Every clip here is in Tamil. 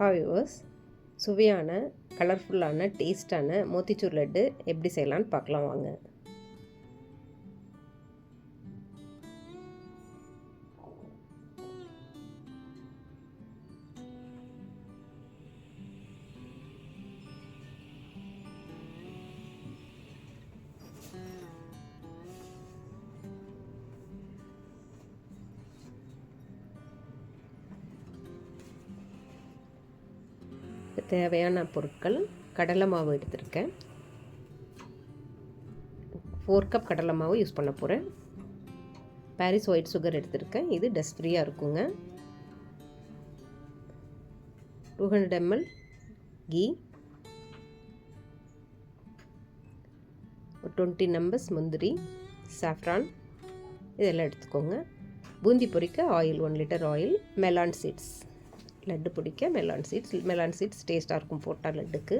ஹாவிவர்ஸ் சுவையான கலர்ஃபுல்லான டேஸ்டான மோத்திச்சூர் லட்டு எப்படி செய்யலான்னு பார்க்கலாம் வாங்க. தேவையான பொருட்கள் கடலை மாவு எடுத்திருக்கேன். ஃபோர் கப் கடலை மாவு யூஸ் பண்ண போகிறேன் பாரிஸ் ஒயிட் சுகர் எடுத்திருக்கேன். இது டஸ்ட் ஃப்ரீயாக இருக்குங்க. டூ ஹண்ட்ரட் எம்எல் கீ ஒரு டுவெண்ட்டி நம்பர்ஸ் முந்திரி சாஃப்ரான் இதெல்லாம் எடுத்துக்கோங்க. Boondi பொரிக்க oil one litre oil melon seeds laddu பிடிக்க. மெலான் சீட்ஸ் மெலான் சீட்ஸ் டேஸ்ட்டாக இருக்கும் போட்டால் லட்டுக்கு.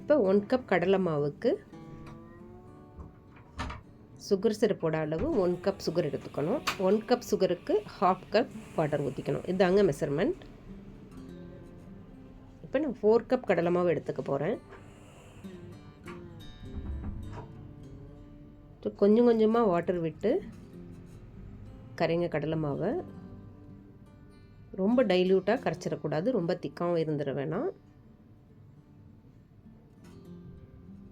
இப்போ ஒன் கப் கடலை மாவுக்கு சுகர் சிரப்போட அளவு ஒன் கப் சுகர் எடுத்துக்கணும். ஒன் கப் சுகருக்கு ஹாஃப் கப் வாட்டர் ஊற்றிக்கணும் இதாங்க மெஷர்மெண்ட் இப்போ நான் ஃபோர் கப் கடலை மாவு எடுத்துக்க போகிறேன் கொஞ்சம் கொஞ்சமாக வாட்டர் விட்டு கரைங்க கடலை மாவை. ரொம்ப டைல்யூட்டாக கரைச்சிடக்கூடாது. ரொம்ப திக்காகவும் இருந்துட வேணாம்.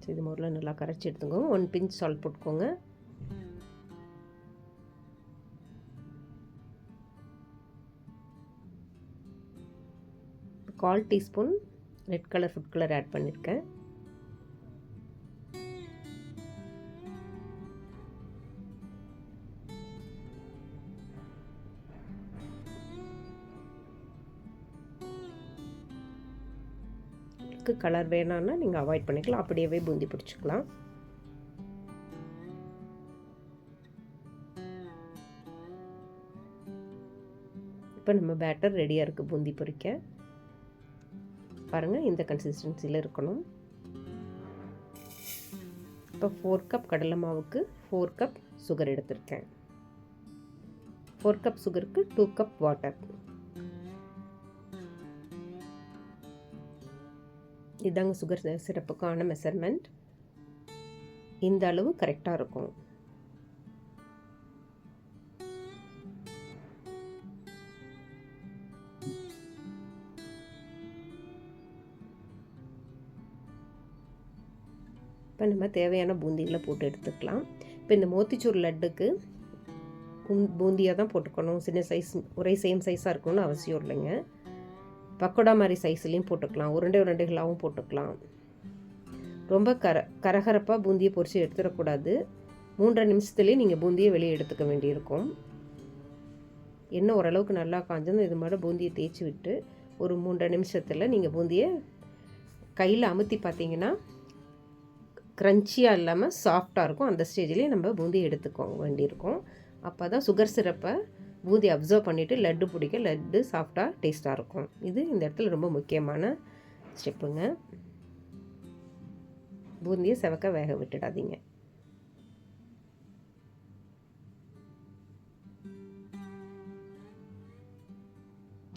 இது முதல்ல நல்லா கரைச்சி எடுத்துக்கோங்க. ஒன் பிஞ்ச் சால்ட் போட்டுக்கோங்க. கால் teaspoon red colour food colour add பண்ணியிருக்கேன். டார்க்கு கலர் வேணான்னா நீங்கள் அவாய்ட் பண்ணிக்கலாம். அப்படியே பூந்தி பிடிச்சிக்கலாம். இப்போ நம்ம பேட்டர் ரெடியாக இருக்குது பூந்தி பொறிக்க. பாருங்கள் இந்த கன்சிஸ்டன்சியில் இருக்கணும். இப்போ ஃபோர் கப் கடலை மாவுக்கு ஃபோர் கப் சுகர் எடுத்திருக்கேன். ஃபோர் கப் சுகருக்கு டூ கப் வாட்டர் இதாங்க சுகர் சிறப்புக்கான மெஷர்மெண்ட் இந்த அளவு கரெக்டாக இருக்கும். இப்போ நம்ம தேவையான பூந்திகளை போட்டு எடுத்துக்கலாம். இப்போ இந்த மோத்திச்சூர் லட்டுக்கு பூந்தியாக தான் போட்டுக்கணும். சின்ன சைஸ் ஒரே சேம் சைஸாக இருக்கணும்னு அவசியம் இல்லைங்க. பக்கோடா மாதிரி சைஸ்லேயும் போட்டுக்கலாம். உருண்டை உருண்டைகளாகவும் போட்டுக்கலாம். ரொம்ப கர கரகரப்பாக பூந்தியை பொறிச்சு எடுத்துடக்கூடாது. மூன்றரை நிமிஷத்துலேயே நீங்கள் பூந்தியை வெளியே எடுத்துக்க வேண்டியிருக்கும். எண்ணெய் ஓரளவுக்கு நல்லா காஞ்சதும் இது மாதிரி பூந்தியை தேய்ச்சி விட்டு ஒரு மூன்றரை நிமிஷத்தில் நீங்கள் பூந்தியை கையில் அமுத்தி பார்த்தீங்கன்னா க்ரன்ச்சியாக இல்லாமல் சாஃப்டாக இருக்கும். அந்த ஸ்டேஜ்லேயே நம்ம பூந்தியை எடுத்துக்க வேண்டியிருக்கும். அப்போ தான் சுகர் சிரப்பை பூந்தி அப்சர்வ் பண்ணிவிட்டு லட்டு பிடிக்க லட்டு சாஃப்டாக டேஸ்ட்டாக இருக்கும். இது இந்த இடத்துல ரொம்ப முக்கியமான ஸ்டெப்புங்க. பூந்தியை செவக்க வேக விட்டுடாதீங்க.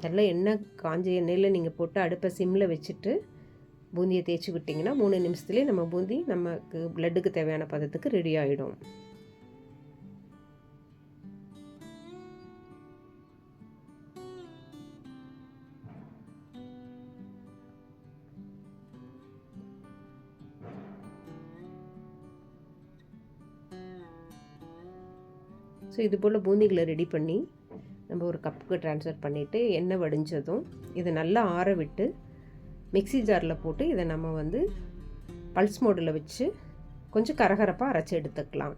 நல்லா எண்ணெய் காஞ்ச எண்ணெயில் நீங்கள் போட்டு அடுப்பை சிம்மில் வச்சுட்டு பூந்தியை தேய்ச்சி விட்டிங்கன்னா மூணு நிமிஷத்துலேயே நம்ம பூந்தி நமக்கு லட்டுக்கு தேவையான பதத்துக்கு ரெடி ஆகிடும் ஸோ இது போல் பூந்திகளை ரெடி பண்ணி நம்ம ஒரு கப்புக்கு ட்ரான்ஸ்ஃபர் பண்ணிவிட்டு எண்ணெய் வடிஞ்சதும் இதை நல்லா ஆற விட்டு மிக்சி ஜாரில் போட்டு இதை நம்ம வந்து பல்ஸ் மோடில் வச்சு கொஞ்சம் கரகரப்பாக அரைச்சி எடுத்துக்கலாம்.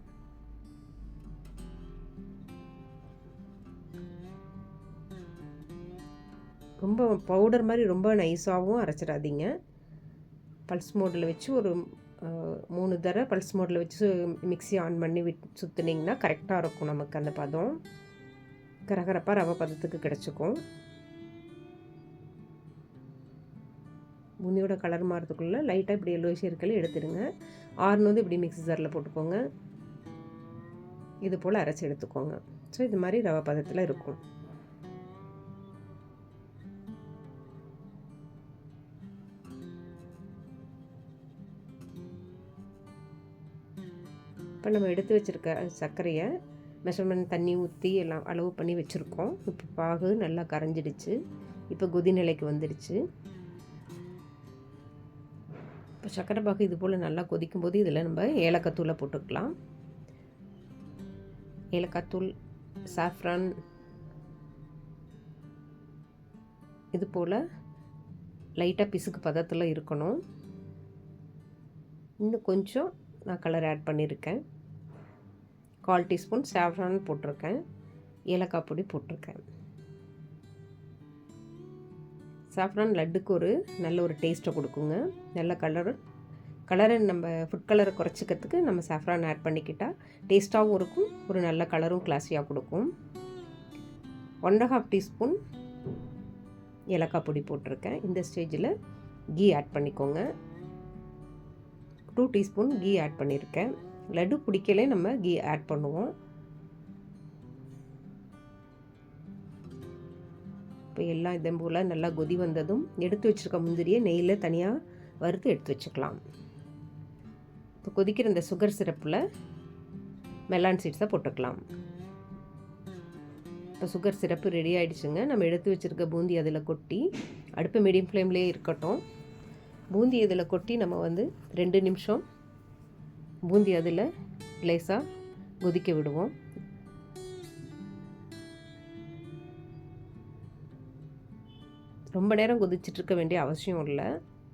ரொம்ப பவுடர் மாதிரி ரொம்ப நைஸாகவும் அரைச்சிடாதீங்க. பல்ஸ் மோடில் வச்சு ஒரு மூணு தடவை பல்ஸ் மோடில் வச்சு மிக்சி ஆன் பண்ணி விட் சுற்றுனிங்கன்னா கரெக்டாக இருக்கும் நமக்கு அந்த பதம். கரகரப்பாக ரவை பதத்துக்கு கிடச்சிக்கும். முந்தியோட கலர் மாறதுக்குள்ளே லைட்டாக இப்படி எல்லோ இருக்கல எடுத்துடுங்க. ஆறுனு இப்படி மிக்சி ஜாரில் போட்டுக்கோங்க. இது போல் அரைச்சி எடுத்துக்கோங்க. ஸோ இது மாதிரி ரவை பதத்தில் இருக்கும். இப்போ நம்ம எடுத்து வச்சுருக்க சர்க்கரையை மெஷர்மெண்ட் தண்ணி ஊற்றி எல்லாம் அளவு பண்ணி வச்சுருக்கோம். இப்போ பாகு நல்லா கரைஞ்சிடுச்சு. இப்போ கொதி நிலைக்கு வந்துடுச்சு. இப்போ சர்க்கரை பாகு இது போல் நல்லா கொதிக்கும் போது இதில் நம்ம ஏலக்காய் தூளை போட்டுக்கலாம். ஏலக்காய் தூள் சாஃப்ரான் இது போல் லைட்டாக பிசுக்கு பதத்தில் இருக்கணும். இன்னும் கொஞ்சம் நான் கலர் ஆட் பண்ணியிருக்கேன். கால் டீஸ்பூன் சாஃப்ரான் போட்டிருக்கேன். ஏலக்காய் பொடி போட்டிருக்கேன். சாஃப்ரான் லட்டுக்கு ஒரு நல்ல ஒரு டேஸ்ட்டை கொடுக்குங்க. நல்ல கலர் கலரை நம்ம ஃபுட் கலரை குறைச்சிக்கிறதுக்கு நம்ம சாஃப்ரான் ஆட் பண்ணிக்கிட்டால் டேஸ்ட்டாகவும் இருக்கும் ஒரு நல்ல கலரும் கிளாஸியாக கொடுக்கும். ஒன் அண்ட் ஹாஃப் டீஸ்பூன் ஏலக்காய் பொடி போட்டிருக்கேன். இந்த ஸ்டேஜில் கீ ஆட் பண்ணிக்கோங்க. டூ டீஸ்பூன் கீ ஆட் பண்ணியிருக்கேன். லட்டு பிடிக்கலே நம்ம கீ ஆட் பண்ணுவோம். இப்போ எல்லாம் இதன் போல் நல்லா கொதி வந்ததும் எடுத்து வச்சுருக்க முந்திரியை நெய்யில் தனியாக வறுத்து எடுத்து வச்சுக்கலாம். இப்போ கொதிக்கிற இந்த சுகர் சிரப்பில் மெலான் சீட்ஸை போட்டுக்கலாம். இப்போ சுகர் சிரப்பு ரெடி ஆகிடுச்சுங்க நம்ம எடுத்து வச்சுருக்க பூந்தி அதில் கொட்டி அடுப்பு மீடியம் ஃப்ளேம்லேயே இருக்கட்டும். பூந்தி இதில் கொட்டி நம்ம வந்து ரெண்டு நிமிஷம் பூந்தி அதில் லேசாக கொதிக்க விடுவோம். ரொம்ப நேரம் கொதிச்சிட்ருக்க வேண்டிய அவசியம் இல்லை.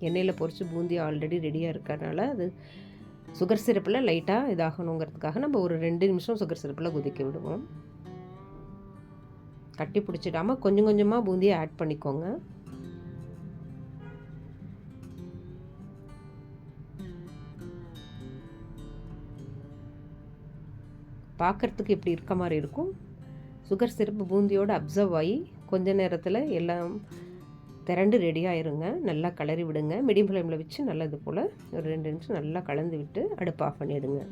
எண்ணெயில் பொறிச்சு பூந்தி ஆல்ரெடி ரெடியாக இருக்கிறதுனால அது சுகர் சிரப்பில் லைட்டாக இதாகணுங்கிறதுக்காக நம்ம ஒரு ரெண்டு நிமிஷம் சுகர் சிரப்பில் கொதிக்க விடுவோம். கட்டி பிடிச்சிடாமல் கொஞ்சம் கொஞ்சமாக பூந்தியை ஆட் பண்ணிக்கோங்க. பார்க்குறதுக்கு இப்படி இருக்க மாதிரி இருக்கும். சுகர் சிரப்பு பூந்தியோடு அப்சர்வ் ஆகி கொஞ்ச நேரத்தில் எல்லாம் திரண்டு ரெடியாகிருங்க நல்லா கிளறி விடுங்க. மீடியம் ஃப்ளேமில் வச்சு நல்லா இது போல் ஒரு ரெண்டு நிமிஷம் நல்லா கலந்து விட்டு அடுப்பு ஆஃப் பண்ணிவிடுங்க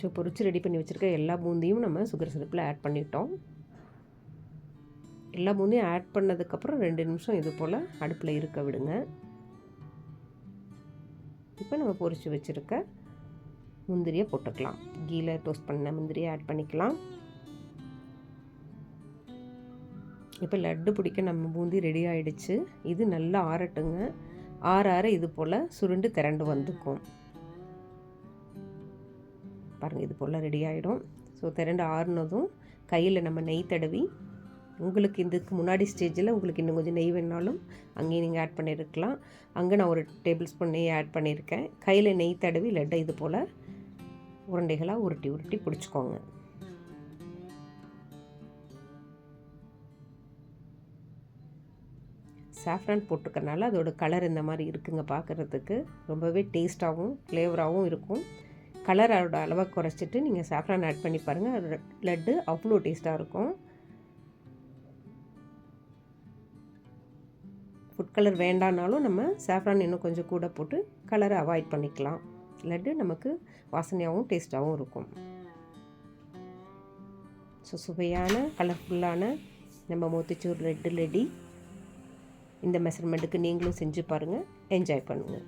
ஸோ பொறிச்சு ரெடி பண்ணி வச்சுருக்க எல்லா பூந்தியும் நம்ம சுகர் சிரப்பில் ஆட் பண்ணிட்டோம். எல்லா பூந்தியும் ஆட் பண்ணதுக்கப்புறம் ரெண்டு நிமிஷம் இது போல் அடுப்பில் இருக்க விடுங்க. இப்போ நம்ம பொறிச்சு வச்சுருக்க முந்திரியை போட்டுக்கலாம். கீழே டோஸ்ட் பண்ண முந்திரியை ஆட் பண்ணிக்கலாம். இப்போ லட்டு பிடிக்க நம்ம பூந்தி ரெடி ஆகிடுச்சு இது நல்லா ஆறட்டுங்க. ஆற ஆற இது போல் சுருண்டு திரண்டு வந்துக்கும். பாருங்கள் இது போல் ரெடி ஆகிடும் ஸோ திரண்டு ஆறுனதும் கையில் நம்ம நெய் தடவி உங்களுக்கு இதுக்கு முன்னாடி ஸ்டேஜில் உங்களுக்கு இன்னும் கொஞ்சம் நெய் வேணாலும் அங்கேயும் நீங்கள் ஆட் பண்ணியிருக்கலாம் அங்கே நான் ஒரு டேபிள் ஸ்பூன் நெய் ஆட் பண்ணியிருக்கேன் கையில் நெய் தடவி லட்டை இது போல் உருண்டைகளாக உருட்டி உருட்டி பிடிச்சிக்கோங்க. சாஃப்ரான் போட்டுக்கறனால அதோட கலர் இந்த மாதிரி இருக்குங்க பார்க்குறதுக்கு ரொம்பவே டேஸ்ட்டாகவும் ஃப்ளேவராகவும் இருக்கும். கலரோட அளவை குறைச்சிட்டு நீங்கள் சாஃப்ரான் ஆட் பண்ணி பாருங்கள் லட்டு அவ்வளோ டேஸ்ட்டாக இருக்கும். ஃபுட் கலர் வேண்டானாலும் நம்ம சாஃப்ரான் இன்னும் கொஞ்சம் கூட போட்டு கலரை அவாய்ட் பண்ணிக்கலாம். லட்டு நமக்கு வாசனையாகவும் டேஸ்ட்டாகவும் இருக்கும். ஸோ சுவையான கலர்ஃபுல்லான நம்ம மோத்திச்சூர் லட்டு லெடி இந்த மெஷர்மெண்ட்டுக்கு நீங்களும் செஞ்சு பாருங்கள் என்ஜாய் பண்ணுங்கள்